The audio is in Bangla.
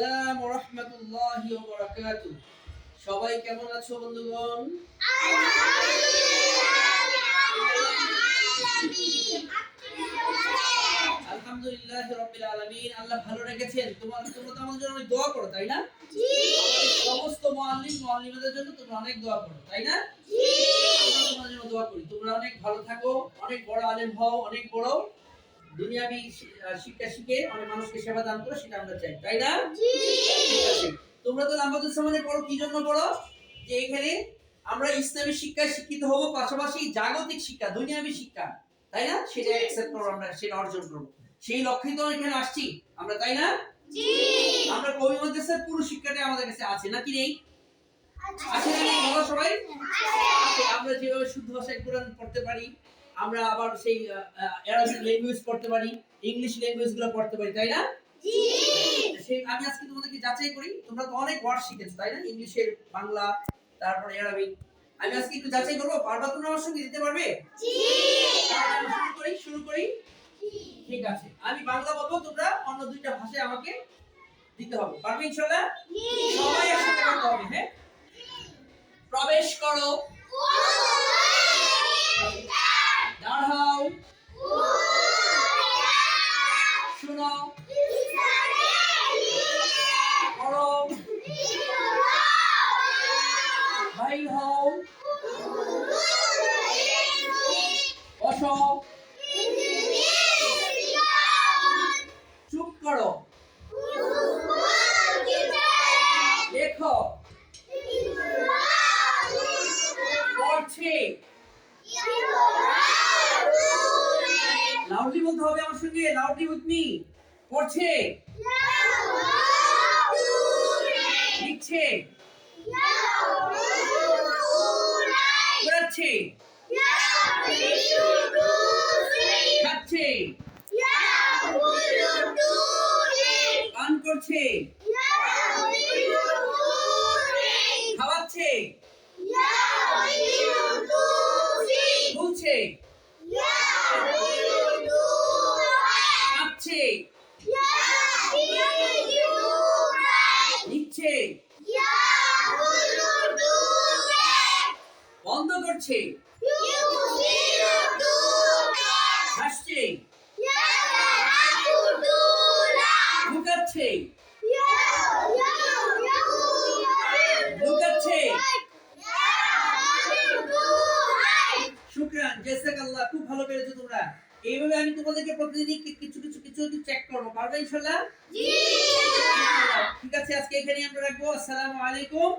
ওয়া রাহমাতুল্লাহি ওয়া বারাকাতুহু সবাই কেমন আছো বন্ধুগণ? আলহামদুলিল্লাহ রাব্বিল আলামিন। আল্লাহ ভালো রেখেছেন। তোমার তোমরা তো আমাদের জন্য অনেক দোয়া করো তাই না? সমস্ত মুআল্লিম মুআল্লিমাদের জন্য তোমরা অনেক দোয়া করো তাই না? আমরা তোমাদের জন্য দোয়া করি। তোমরা অনেক ভালো থাকো অনেক বড় আলেম হও অনেক বড় দুনিয়াবি শিক্ষা শিখে অনেক মানুষকে সেবা দান করো সেটা আমরা চাই। তাই না? তোমরা তো নামাজুল সামানে পড়ো কি জন্য পড়ো? যে এখানে আমরা ইসলামী শিক্ষায় শিক্ষিত হব পাশাপাশি জাগতিক শিক্ষা দুনিয়াবী শিক্ষা। তাই না? সেটা অ্যাকসেপ্ট করব আমরা সেটা অর্জন করব। সেই লক্ষ্যে তো এখানে আসছি। আমরা তাই না? আমরা কবি মাদ্রাসার পুরো শিক্ষাটা আমাদের কাছে আছে নাকি নেই? আছে। না নেই? বলো সবাই। আমরা যেভাবে শুদ্ধ ভাষায় কোরআন পড়তে পারি আমরা আবার সেই অ্যারাবিক ল্যাঙ্গুয়েজ পড়তে পারি ইংলিশ ল্যাঙ্গুয়েজগুলো পড়তে পারি তাই না? সেই আমি আজকে তোমাদেরকে যাচাই করি তোমরা তো অনেক ওয়ার্ড শিখেছো তাই না? ইংলিশের বাংলা তারপর অ্যারাবিক আমি আজকে একটু যাচাই করব পারবা তোমরা আমার সঙ্গে দিতে পারবে? শুরু করি শুরু করি? ঠিক আছে আমি বাংলা বলব তোমরা অন্য দুইটা ভাষায় আমাকে দিতে হবে। পারবে ইনশাআল্লাহ? সবাই একসাথে করতে হবে হ্যাঁ? প্রবেশ করো। 우와! 슈너 লাউডলি বলতে হবে আমার সঙ্গে, লাউডলি উইথ মি পড়ছে। লিখছে। পড়াচ্ছে খাচ্ছে। পান করছে। খাওয়াচ্ছে। বন্ধ করছে। হাসছে লুকাচ্ছে লুকাচ্ছে শুক্রান খুব ভালো পেরেছ তোমরা। এইভাবে আমি তোমাদেরকে প্রতিদিন কিছু কিছু কিছু কিছু চেক করব পারবে ইনশাআল্লাহ ঠিক আছে আজকে এখানেই আমরা রাখব। আসসালামু আলাইকুম।